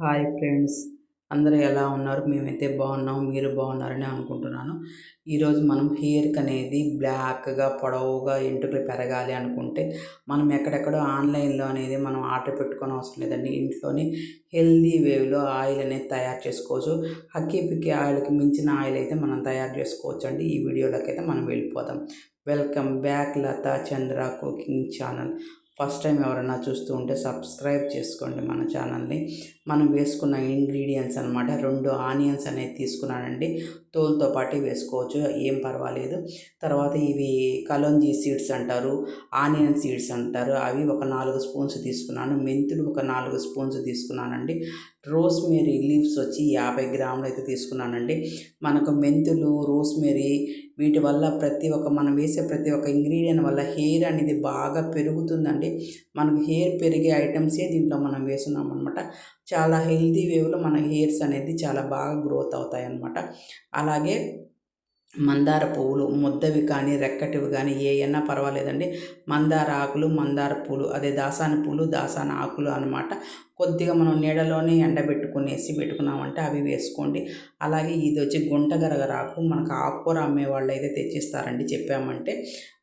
Hi friends. అందరూ ఎలా ఉన్నారు? మేమైతే బాగున్నాం మీరు బాగున్నారని అనుకుంటున్నాను. ఈరోజు మనం హెయిర్కి అనేది బ్లాక్గా పొడవుగా ఎంటుకలు పెరగాలి అనుకుంటే మనం ఎక్కడెక్కడో ఆన్లైన్లో అనేది మనం ఆర్డర్ పెట్టుకొని అవసరం లేదండి. ఇంట్లోనే హెల్దీ వేవ్లో ఆయిల్ అనేది తయారు చేసుకోవచ్చు. హక్కీ పిక్కి ఆయిల్కి మించిన ఆయిల్ అయితే మనం తయారు చేసుకోవచ్చు అండి ఈ వీడియోలోకి అయితే మనం వెళ్ళిపోదాం. Welcome back Latha Chandra cooking channel. First time ఎవరైనా చూస్తూ ఉంటే సబ్స్క్రైబ్ చేసుకోండి మన ఛానల్ని. మనం వేసుకున్న ఇంగ్రీడియంట్స్ అనమాట రెండు ఆనియన్స్ అనేది తీసుకున్నానండి. తోలుతో పాటు వేసుకోవచ్చు ఏం పర్వాలేదు. తర్వాత ఇవి కలోంజీ సీడ్స్ అంటారు ఆనియన్ సీడ్స్ అంటారు. అవి ఒక నాలుగు స్పూన్స్ తీసుకున్నాను. మెంతులు ఒక నాలుగు స్పూన్స్ తీసుకున్నానండి. రోస్మేరీ లీవ్స్ వచ్చి యాభై గ్రాములు అయితే తీసుకున్నానండి. మనకు మెంతులు రోస్మేరీ వీటి వల్ల ప్రతి ఒక్క మనం వేసే ప్రతి ఒక్క ఇంగ్రీడియంట్ వల్ల హెయిర్ అనేది బాగా పెరుగుతుందండి. మనకు హెయిర్ పెరిగే ఐటమ్సే దీంట్లో మనం వేస్తున్నాం అనమాట చాలా హెల్తీ వేవ్లో మన హెయిర్స్ అనేది చాలా బాగా గ్రోత్ అవుతాయి అన్నమాట అలాగే మందార పువ్వులు ముద్దవి కానీ రెక్కటివి కానీ ఏయన్నా పర్వాలేదండి. మందార ఆకులు మందార పూలు అదే దాసాన పూలు దాసాన ఆకులు అనమాట కొద్దిగా మనం నీడలోనే ఎండబెట్టుకునేసి పెట్టుకున్నామంటే అవి వేసుకోండి. అలాగే ఇది వచ్చి గుంటగరగరాకు మనకు ఆకుకూర అమ్మే వాళ్ళు అయితే తెచ్చిస్తారండి. చెప్పామంటే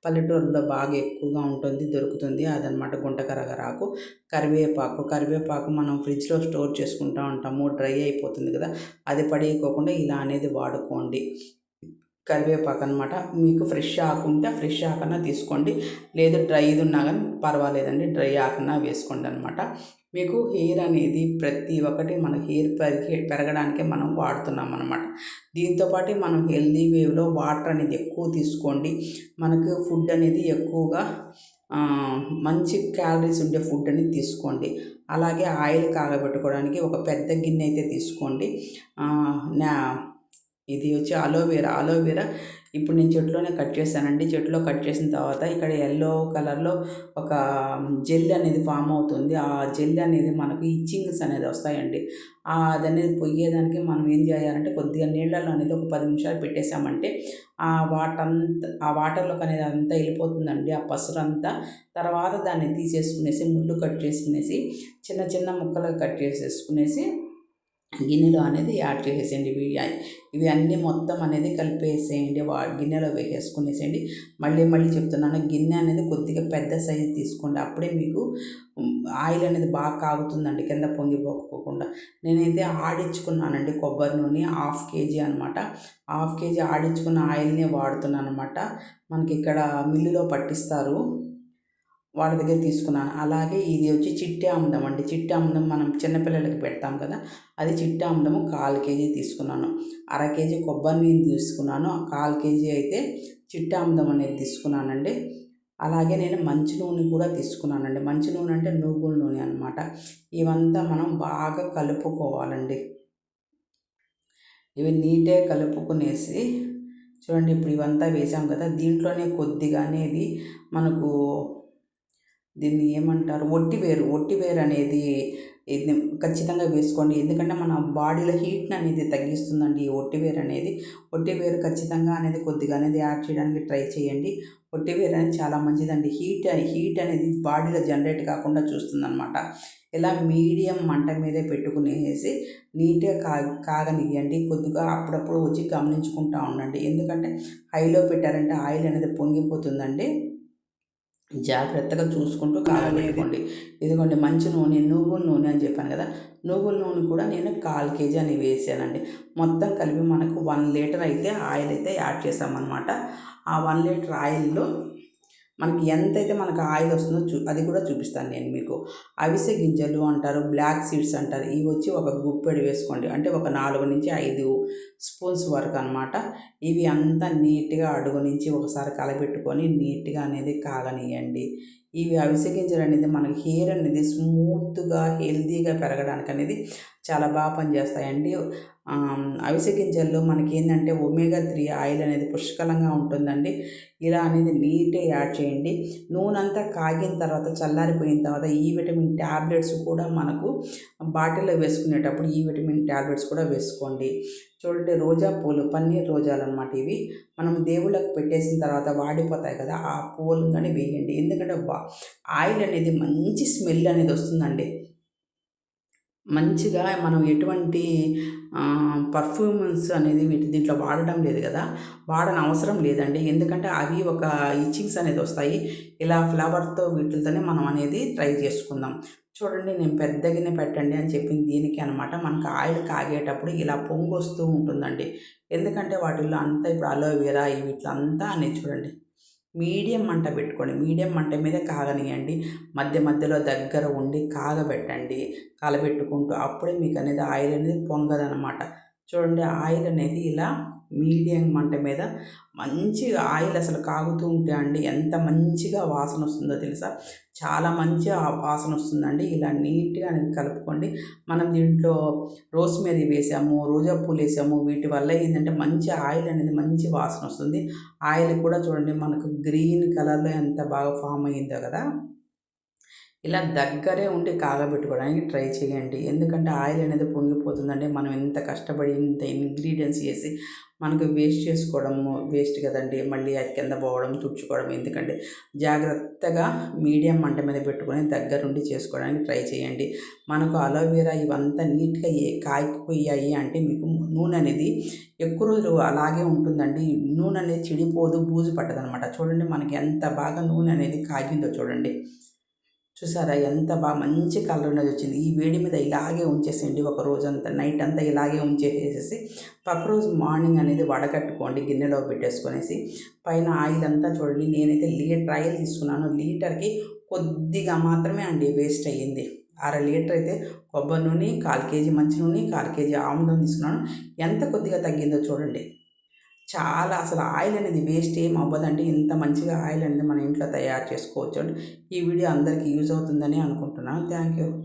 పల్లెటూరులో బాగా ఎక్కువగా ఉంటుంది దొరుకుతుంది అదనమాట గుంటగరగరాకు కరివేపాకు కరివేపాకు మనం ఫ్రిడ్జ్లో స్టోర్ చేసుకుంటూ ఉంటాము డ్రై అయిపోతుంది కదా అది పడేయకోకుండా ఇలా అనేది వాడుకోండి. కరివేపాకు అనమాట మీకు ఫ్రెష్ ఆకు ఉంటే ఫ్రెష్ ఆకన్నా తీసుకోండి. లేదు డ్రైది ఉన్నా కానీ పర్వాలేదండి. డ్రై ఆకన్నా వేసుకోండి అనమాట మీకు హెయిర్ అనేది ప్రతి ఒక్కటి మన హెయిర్ పెరిగి పెరగడానికే మనం వాడుతున్నాం అనమాట దీంతోపాటు మనం హెల్దీ వేవ్లో వాటర్ అనేది ఎక్కువ తీసుకోండి. మనకు ఫుడ్ అనేది ఎక్కువగా మంచి క్యాలరీస్ ఉండే ఫుడ్ అనేది తీసుకోండి. అలాగే ఆయిల్ కాగబెట్టుకోవడానికి ఒక పెద్ద గిన్నె అయితే తీసుకోండి. నా ఇది వచ్చి అలోవెరా అలోవెరా ఇప్పుడు నేను చెట్లోనే కట్ చేశానండి. చెట్లో కట్ చేసిన తర్వాత ఇక్కడ ఎల్లో కలర్లో ఒక జెల్ అనేది ఫామ్ అవుతుంది. ఆ జెల్ అనేది మనకు ఇచ్చింగ్స్ అనేది వస్తాయండి. అది అనేది పొయ్యేదానికి మనం ఏం చేయాలంటే కొద్దిగా నీళ్ళలో అనేది ఒక పది నిమిషాలు పెట్టేసామంటే ఆ వాటర్ అంతా ఆ వాటర్లోకి అనేది అంతా వెళ్ళిపోతుందండి. ఆ పసురంతా అంతా తర్వాత దాన్ని తీసేసుకునేసి ముళ్ళు కట్ చేసుకునేసి చిన్న చిన్న ముక్కలు కట్ చేసేసుకునేసి గిన్నెలో అనేది యాడ్ చేసేసేయండి. ఇవి ఇవి అన్నీ మొత్తం అనేది కలిపేసేయండి. వా గిన్నెలో వేసేసుకునేసేయండి. మళ్ళీ మళ్ళీ చెప్తున్నాను గిన్నె అనేది కొద్దిగా పెద్ద సైజు తీసుకోండి. అప్పుడే మీకు ఆయిల్ అనేది బాగా కాగుతుందండి కింద పొంగిపోకపోకుండా. నేనైతే ఆడించుకున్నానండి కొబ్బరి నూనె హాఫ్ కేజీ అనమాట. హాఫ్ కేజీ ఆడించుకున్న ఆయిల్నే వాడుతున్నాను అనమాట మనకి ఇక్కడ మిల్లులో పట్టిస్తారు. వాళ్ళ దగ్గర తీసుకున్నాను అలాగే ఇది వచ్చి చిట్టి ఆముదం అండి. చిట్టి ఆముదం మనం చిన్నపిల్లలకి పెడతాం కదా అది చిట్టి ఆముదము కాల్ కేజీ తీసుకున్నాను. అర కేజీ కొబ్బరి నీళ్ళు తీసుకున్నాను. కాల్ కేజీ అయితే చిట్టి ఆముదం అనేది తీసుకున్నానండి. అలాగే నేను మంచి నూనె కూడా తీసుకున్నానండి. మంచి నూనె అంటే నువ్వుల నూనె అనమాట ఇవంతా మనం బాగా కలుపుకోవాలండి. ఇవి నీటే కలుపుకునేసి చూడండి ఇప్పుడు ఇవంతా వేసాం కదా దీంట్లోనే కొద్దిగా అనేది మనకు దీన్ని ఏమంటారు? ఒట్టివేరు ఒట్టివేరు అనేది ఇది ఖచ్చితంగా వేసుకోండి. ఎందుకంటే మన బాడీలో హీట్ని అనేది తగ్గిస్తుందండి ఈ ఒట్టివేరు అనేది. ఒట్టివేరు ఖచ్చితంగా అనేది కొద్దిగా అనేది యాడ్ చేయడానికి ట్రై చేయండి. ఒట్టివేరు అనేది చాలా మంచిదండి. హీట్ హీట్ అనేది బాడీలో జనరేట్ కాకుండా చూస్తుందన్నమాట. ఇలా మీడియం మంట మీదే పెట్టుకునేసి నీట్గా కా కాగనియండి కొద్దిగా అప్పుడప్పుడు వచ్చి గమనించుకుంటూ ఉండండి. ఎందుకంటే హైలో పెట్టారంటే ఆయిల్ అనేది పొంగిపోతుందండి. జాగ్రత్తగా చూసుకుంటూ కాగబెట్టుకోండి ఇదిగోండి మంచి నూనె నువ్వుల నూనె అని చెప్పాను కదా నువ్వుల నూనె కూడా నేను కాల్ కేజీ అని వేసానండి. మొత్తం కలిపి మనకు వన్ లీటర్ అయితే ఆయిల్ అయితే యాడ్ చేసామన్నమాట ఆ వన్ లీటర్ ఆయిల్లో మనకి ఎంతైతే మనకు ఆయిల్ వస్తుందో చూ అది కూడా చూపిస్తాను నేను మీకు. అవిసె గింజలు అంటారు బ్లాక్ సీడ్స్ అంటారు ఇవి వచ్చి ఒక గుప్పెడు వేసుకోండి. అంటే ఒక నాలుగు నుంచి ఐదు స్పూన్స్ వరకు అనమాట ఇవి అంతా నీట్గా అడుగు నుంచి ఒకసారి కలబెట్టుకొని నీట్గా అనేది కాగనియండి ఇవి అవిసె గింజలు అనేది మనకి హెయిర్ అనేది స్మూత్గా హెల్తీగా పెరగడానికి అనేది చాలా బాగా పనిచేస్తాయండి. అవిసె గింజల్లో మనకి ఏంటంటే ఒమేగా త్రీ ఆయిల్ అనేది పుష్కలంగా ఉంటుందండి. ఇలా అనేది నీట్గా యాడ్ చేయండి. నూనె అంతా కాగిన తర్వాత చల్లారిపోయిన తర్వాత ఈ విటమిన్ ట్యాబ్లెట్స్ కూడా మనకు బాటిల్లో వేసుకునేటప్పుడు ఈ విటమిన్ ట్యాబ్లెట్స్ కూడా వేసుకోండి. చూడండి రోజా పూలు పన్నీర్ రోజాలు అనమాట ఇవి. మనం దేవుళ్ళకి పెట్టేసిన తర్వాత వాడిపోతాయి కదా ఆ పూలు కానీ వేయండి. ఎందుకంటే ఆయిల్ అనేది మంచి స్మెల్ అనేది వస్తుందండి. మంచిగా మనం ఎటువంటి పర్ఫ్యూమ్స్ అనేది వీటి దీంట్లో వాడడం లేదు కదా. వాడని అవసరం లేదండి. ఎందుకంటే అవి ఒక ఇచ్చింగ్స్ అనేది వస్తాయి. ఇలా ఫ్లవర్తో వీటితోనే మనం అనేది ట్రై చేసుకుందాం. చూడండి నేను పెద్ద గిన్నె పెట్టండి అని చెప్పింది దీనికి అనమాట మనకు ఆయిల్ కాగేటప్పుడు ఇలా పొంగు వస్తూ ఉంటుందండి. ఎందుకంటే వాటిల్లో అంతా ఇప్పుడు అలోవెరా వీటిలో అంతా అనేది చూడండి. మీడియం మంట పెట్టుకోండి. మీడియం మంట మీద కాగనియండి. మధ్య మధ్యలో దగ్గర ఉండి కాగబెట్టండి. కాలబెట్టుకుంటూ అప్పుడే మీకు అనేది ఆయిల్ అనేది పొంగదనమాట చూడండి ఆయిల్ అనేది ఇలా మీడియం మంట మీద మంచిగా ఆయిల్ అసలు కాగుతూ ఉంటే అండి ఎంత మంచిగా వాసన వస్తుందో తెలుసా? చాలా మంచి వాసన వస్తుందండి. ఇలా నీట్గా అనేది కలుపుకోండి. మనం దీంట్లో రోస్మేరీ వేసాము రోజా పూలు వేసాము వీటి వల్ల ఏంటంటే మంచి ఆయిల్ అనేది మంచి వాసన వస్తుంది. ఆయిల్ కూడా చూడండి మనకు గ్రీన్ కలర్లో ఎంత బాగా ఫామ్ అయ్యిందో కదా? ఇలా దగ్గరే ఉండి కాగబెట్టుకోవడానికి ట్రై చేయండి. ఎందుకంటే ఆయిల్ అనేది పొంగిపోతుందండి మనం ఎంత కష్టపడి ఇంత ఇంగ్రీడియంట్స్ వేసి మనకు వేస్ట్ చేసుకోవడము వేస్ట్ కదండి. మళ్ళీ అది కింద పోవడం తుడుచుకోవడం ఎందుకంటే జాగ్రత్తగా మీడియం మంట మీద పెట్టుకొని దగ్గరుండి చేసుకోవడానికి ట్రై చేయండి. మనకు అలోవెరా ఇవంతా నీట్గా ఏ కాగిపోయాయి అంటే మీకు నూనె అనేది ఎక్కువ రోజులు అలాగే ఉంటుందండి. నూనె అనేది చెడిపోదు బూజు పట్టదనమాట. చూడండి మనకి ఎంత బాగా నూనె అనేది కాగిందో చూడండి. చూసారా? ఎంత బాగా మంచి కలర్ ఉన్నది వచ్చింది. ఈ వేడి మీద ఇలాగే ఉంచేసేయండి ఒక రోజంతా. నైట్ అంతా ఇలాగే ఉంచేసేసి పక్క రోజు మార్నింగ్ అనేది వడగట్టుకోండి గిన్నెలో పెట్టేసుకొనేసి. పైన ఆయిల్ అంతా చూడండి. నేనైతే లీటర్ ఆయిల్ తీసుకున్నాను. లీటర్కి కొద్దిగా మాత్రమే అండి వేస్ట్ అయ్యింది. అర లీటర్ అయితే కొబ్బరి నూనె కాల్ కేజీ మంచి నూనె కాల్ కేజీ ఆముదం తీసుకున్నాను. ఎంత కొద్దిగా తగ్గిందో చూడండి. చాలా అసలు ఆయిల్ అనేది వేస్ట్ ఏం అవ్వదండి. ఇంత మంచిగా ఆయిల్ అనేది మన ఇంట్లో తయారు చేసుకోవచ్చు. ఈ వీడియో అందరికీ యూజ్ అవుతుందని అనుకుంటున్నాను. Thank you.